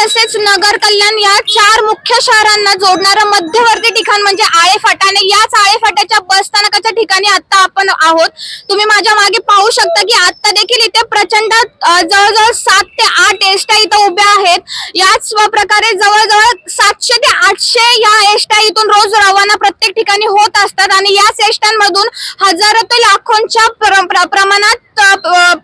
तसेच नगर कल्याण या चार मुख्य शहरांना जोडणारं मध्यवर्ती ठिकाण म्हणजे आळे फाटाने याच आळे फाट्याच्या बस स्थानकाच्या ठिकाणी आता आपण आहोत. तुम्ही माझ्या मागे पाहू शकता की आता देखील इथे प्रचंड जवळजवळ सात ते आठ एसट्या इथं उभ्या आहेत. याच प्रकारे जवळजवळ सातशे ते आठशे या एसट्या इथून रोज रवाना प्रत्येक ठिकाणी होत असतात. आणि याच एसट्यांमधून हजारो ते लाखोंच्या प्र- प्र- प्रमाणात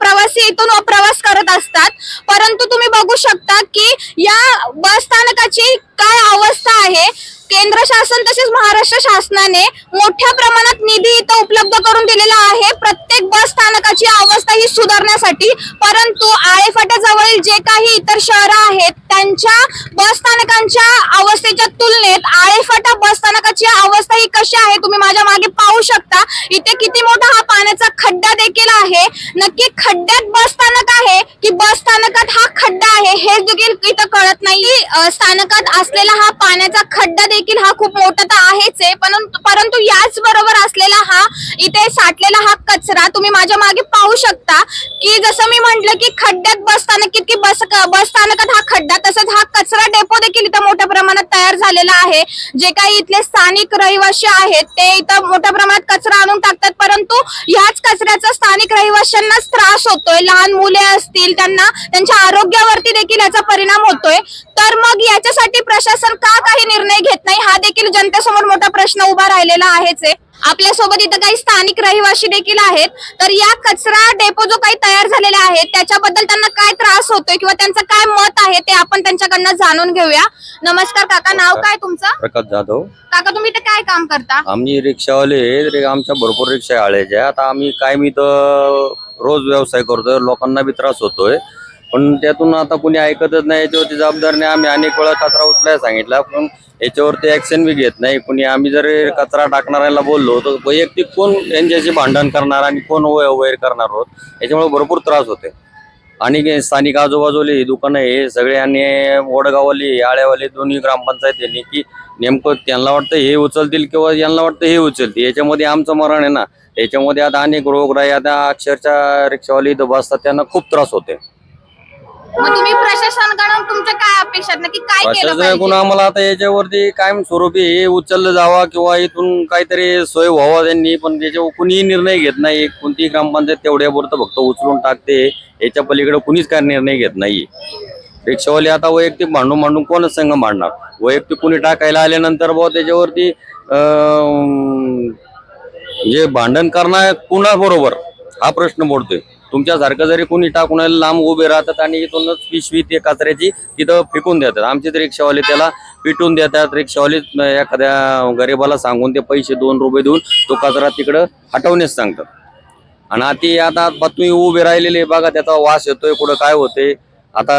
प्रवासी इथून प्रवास करत असतात. परंतु तुम्ही बघू शकता की या बस स्थानकाची काय अवस्था आहे? केंद्र शासन तसेच महाराष्ट्र शासनाने मोठ्या प्रमाणात निधी इथं उपलब्ध करून दिलेला आहे. प्रत्येक बस स्थानकाची अवस्था ही सुधारण्यासाठी परंतु आळेफाट्याजवळील जे काही इतर शहरं आहेत त्यांच्या बस स्थानकांच्या अवस्थेच्या तुलनेत आळेफाटा बस स्थानकाची अवस्था ही कशी आहे तुम्ही माझ्या मागे पाहू शकता. इथे किती मोठा हा पाण्याचा खड्डा देखील आहे. नक्की खड्ड्यात बस स्थानक आहे की बस स्थानकात हा खड्डा आहे हे देखील इथं कळत नाही. स्थानकात असलेला हा पाण्याचा खड्डा देखील हा खूप मोठा तर आहेच आहे. परंतु परंतु याच बरोबर असलेला हा इथे साठलेला हा कचरा तुम्ही माझ्या मागे पाहू शकता. की जसं मी म्हंटल की खड्ड्यात बस स्थानक बस बस स्थानकात हा खड्डा तसंच हा कचरा डेपो देखील इथं मोठ्या प्रमाणात तयार झालेला आहे. जे काही इथले स्थानिक रहिवासी आहेत ते इथं मोठ्या प्रमाणात कचरा आणून टाकतात. परंतु ह्याच कचऱ्याचा स्थानिक रहिवाशांनाच त्रास होतोय. लहान मुले असतील त्यांना त्यांच्या आरोग्यावरती देखील याचा परिणाम होतोय. तर मग याच्यासाठी प्रशासन का काही निर्णय घेत नाही? हा देखील जनतेसमोर मोठा प्रश्न उभा राहिलेला आहेच आहे. आपल्यासोबत इथं काही स्थानिक रहिवासी देखील आहेत. तर या कचरा डेपो जो काही तयार झालेला आहे त्याच्याबद्दल त्यांना काय त्रास होतोय किंवा त्यांचं काय मत आहे ते आपण त्यांच्याकडनं जाणून घेऊया. नमस्कार काका. नाव काय तुमचं? प्रकाश जाधव. काका तुम्ही इथं काय काम करता? आम्ही रिक्षावाले आमच्या भरपूर रिक्षा आळ्याच्या आता आम्ही काय मी तर रोज व्यवसाय करतोय. लोकांना बी त्रास होतोय. पण त्यातून आता कोणी ऐकतच नाही याच्यावरती जबाबदारीने आम्ही अनेक वेळा कचरा उचलायला सांगितला पण याच्यावरती ऍक्शन बी घेत नाही. कोणी आम्ही जर कचरा टाकणाऱ्याला बोललो तर वैयक्तिक कोण यांच्याशी भांडण करणार आणि कोण अवैर करणार आहोत याच्यामुळे भरपूर त्रास होते आणि स्थानिक आजूबाजूले दुकानं हे सगळे आणि वडगाववाली आळ्यावाले दोन्ही ग्रामपंचायत यांनी की नेमकं त्यांना वाटतं हे उचलतील किंवा यांना वाटतं हे उचलतील. याच्यामध्ये आमचं मरण आहे ना. याच्यामध्ये आता अनेक रोगराई आता अक्षरशः रिक्षावाले इथं बसतात त्यांना खूप त्रास होते मग तुम्ही प्रशासनाकडून तुमच्या काय अपेक्षा आहेत? नक्की काय केलं प्रशासनाकडून पाहिजे? आम्हाला आता याच्यावरती कायम स्वरूपी हे उचललं जावा किंवा इथून काहीतरी सोय व्हावा त्यांनी पण त्याच्यावर कुणीही निर्णय घेत नाही. कोणतीही ग्रामपंचायत तेवढ्यापुरतं फक्त उचलून टाकते. याच्या पलीकडे कुणीच काय निर्णय घेत नाही. रिक्षावाले आता वैयक्तिक भांडून भांडून कोणच संघ मांडणार? वैयक्तिक कुणी टाकायला आल्यानंतर बुवा त्याच्यावरती अं, जे भांडण करणार कुणा बरोबर हा प्रश्न पडतोय. तुमच्यासारखं जरी कोणी टाकून लांब उभे राहतात आणि इथूनच पिशवी ते कचऱ्याची तिथं फेकून देतात. आमचे तर रिक्षावाले त्याला पिटून देतात. रिक्षावाले एखाद्या गरीबाला सांगून ते पैसे दोन रुपये देऊन तो कचरा तिकडं हटवण्यास सांगतात. आणि आता आता तुम्ही उभे राहिलेले बघा त्याचा वास येतोय कुठं काय होते आता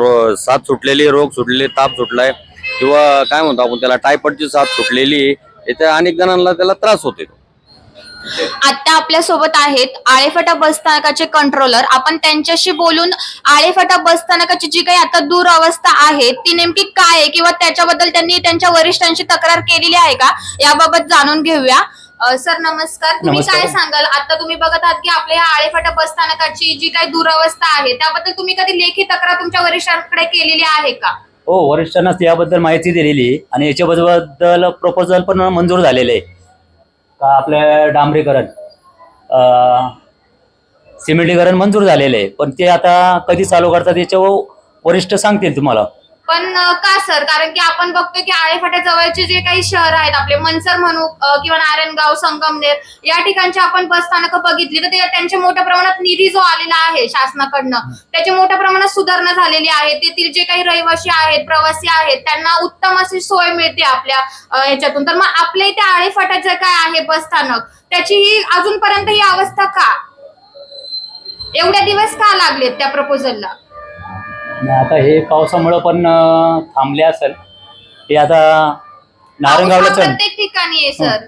रो- साथ सुटलेली रोग सुटले ताप सुटलाय. किंवा काय म्हणतो आपण त्याला टायफॉइडची साथ सुटलेली आहे. याच्या अनेक जणांना त्याला त्रास होते आता आपल्यासोबत आहेत आळेफाटा बस स्थानकाचे कंट्रोलर आपण त्यांच्याशी बोलून आळेफाटा बस स्थानकाची जी काही आता दुरवस्था आहे ती नेमकी काय आहे किंवा त्याच्याबद्दल त्यांनी त्यांच्या वरिष्ठांशी तक्रार केलेली आहे का? याबाबत जाणून घेऊया. अ, सर नमस्कार. तुम्ही नमस्कार. काय सांगाल? आता तुम्ही बघत आहात की आपल्या या आळेफाटा बस स्थानकाची जी काही दुरवस्था आहे त्याबद्दल तुम्ही कधी लेखी तक्रार तुमच्या वरिष्ठांकडे केलेली आहे का? हो वरिष्ठांना याबद्दल माहिती दिलेली आहे. आणि याच्याबद्दल प्रपोजल पण मंजूर झालेलं आहे. का आपलं डांबरीकरण? सिमेंटीकरण मंजूर झालेलं आहे. पण ते आता कधी चालू करतात याच्यावर वरिष्ठ सांगतील तुम्हाला. पण का सर? कारण की आपण बघतोय की आळेफाट्या जवळचे जे काही शहर आहेत आपले मनसर म्हणू अ, किंवा नारायणगाव संगमनेर या ठिकाणची आपण बस स्थानकं बघितली तर ते- त्यांच्या मोठ्या प्रमाणात निधी जो आलेला आहे शासनाकडनं त्याची मोठ्या प्रमाणात सुधारणा झालेली आहे. तेथील जे काही रहिवासी आहेत प्रवासी आहेत त्यांना उत्तम अशी सोय मिळते आपल्या अ, ह्याच्यातून. तर मग आपल्या इथे आळेफाट्यात जे काय आहे बस स्थानक त्याची ही अजूनपर्यंत ही अवस्था का? एवढ्या दिवस का लागलेत त्या प्रपोजलला आता हे पावसामुळं पण अं, थांबले असेल. हे आता नारंगावला हा प्रत्येक ठिकाणी आहे सर.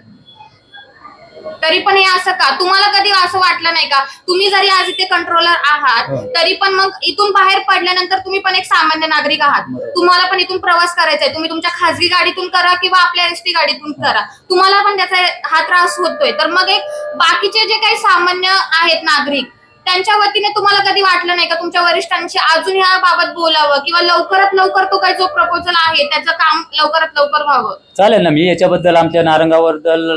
तरी पण हे असं का? तुम्हाला कधी असं वाटलं नाही का? तुम्ही जरी आज इथे कंट्रोलर आहात हो. तरी पण मग इथून बाहेर पडल्यानंतर तुम्ही पण एक सामान्य नागरिक आहात. बरोबर. तुम्हाला पण इथून प्रवास करायचा आहे. तुम्ही तुमच्या खासगी गाडीतून करा किंवा आपल्या एसटी गाडीतून करा. तुम्हाला पण त्याचा हा त्रास होतोय. तर मग एक बाकीचे जे काही सामान्य आहेत नागरिक त्यांच्या वतीने तुम्हाला कधी वाटलं नाही का तुमच्या वरिष्ठांशी अजून ह्या बाबत बोलावं? किंवा लवकरात लवकर तो काय जो प्रपोजल आहे त्याचं काम लवकरात लवकर व्हावं? चालेल ना मी याच्याबद्दल आमच्या नारंगाबद्दल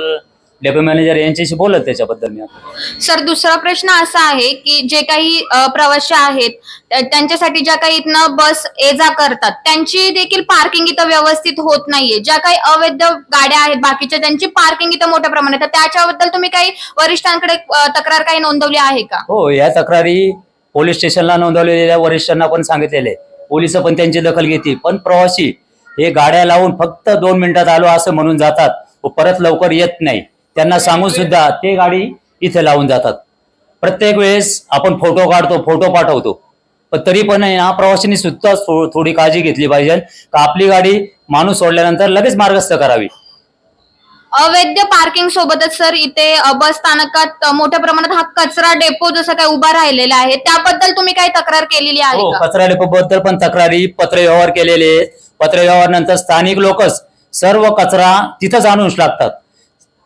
डेपो मॅनेजर यांच्याशी बोलत त्याच्याबद्दल मी आता. सर दुसरा प्रश्न असा आहे की जे काही अ, प्रवासी आहेत त्या- त्यांच्यासाठी ज्या काही इथनं बस ये जा करतात त्यांची देखील पार्किंग इथं व्यवस्थित होत नाहीये. ज्या काही अवैध गाड्या आहेत बाकीच्या त्यांची पार्किंग इथं मोठ्या प्रमाणात आहे. तर त्याच्याबद्दल तुम्ही काही वरिष्ठांकडे अ, तक्रार काही नोंदवली आहे का? हो या तक्रारी पोलीस स्टेशनला नोंदवलेल्या वरिष्ठांना पण सांगितलेले पोलीस पण त्यांची दखल घेते पण प्रवासी हे गाड्या लावून फक्त दोन मिनिटात आलो असं म्हणून जातात व परत लवकर येत नाही. त्यांना सांगून सुद्धा ते गाडी इथे लावून जातात. प्रत्येक वेळेस आपण फोटो काढतो फोटो पाठवतो. पण तरी पण ना प्रवाशांनी सुद्धा थोडी काळजी घेतली पाहिजे का आपली गाडी माणूस सोडल्यानंतर लगेच मार्गस्थ करावी. अवैध पार्किंग सोबतच सर इथे बस स्थानकात मोठ्या प्रमाणात हा कचरा डेपो जसं काही उभा राहिलेला आहे त्याबद्दल तुम्ही काही तक्रार केलेली आहे हो का? कचरा बद्दल पण तक्रारी पत्रव्यवहार केलेले. पत्रव्यवहार नंतर स्थानिक लोकच सर्व कचरा तिथंच आणून टाकतात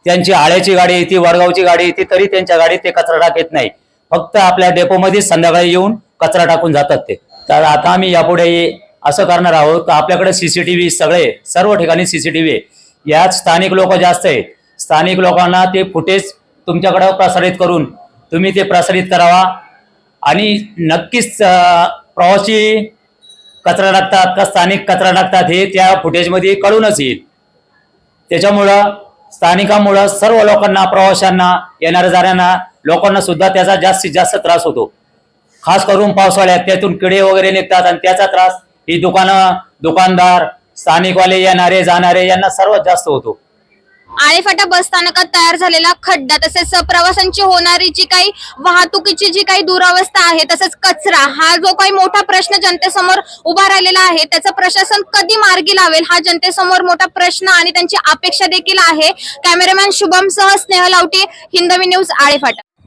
त्यांची आळ्याची गाडी येते वडगावची गाडी येते तरी त्यांच्या गाडीत ते कचरा टाकत नाही. फक्त आपल्या डेपोमध्येच संध्याकाळी येऊन कचरा टाकून जातात ते. तर आता आम्ही यापुढे असं करणार आहोत का आपल्याकडे सीसीटीव्ही सगळे सर्व ठिकाणी सीसीटीव्ही आहे. यात स्थानिक लोक जास्त आहेत. स्थानिक लोकांना ते फुटेज तुमच्याकडे प्रसारित करून तुम्ही ते प्रसारित करावा. आणि नक्कीच प्रवासी कचरा टाकतात का स्थानिक कचरा टाकतात हे त्या फुटेजमध्ये कळूनच येईल. त्याच्यामुळं स्थानिकामुळं सर्व लोकांना प्रवाशांना येणाऱ्या जाणाऱ्यांना लोकांना सुद्धा त्याचा जास्तीत जास्त त्रास होतो. खास करून पावसाळ्यात त्यातून किडे वगैरे निघतात आणि त्याचा त्रास ही दुकानं दुकानदार स्थानिकवाले येणारे जाणारे यांना सर्वात जास्त होतो. आळेफाटा बस स्थानकात तयार झालेला खड्डा तसेच प्रवाशांची होणारी जी काही वाहतुकीची जी काही दुरावस्था आहे तसेच कचरा हा जो काही मोठा प्रश्न जनतेसमोर उभा राहिलेला आहे त्याचं प्रशासन कधी मार्गी लावेल हा जनतेसमोर मोठा प्रश्न आणि त्यांची अपेक्षा देखील आहे. कॅमेरामॅन शुभम सह स्नेह लावटी हिंदवी न्यूज आळेफाटा.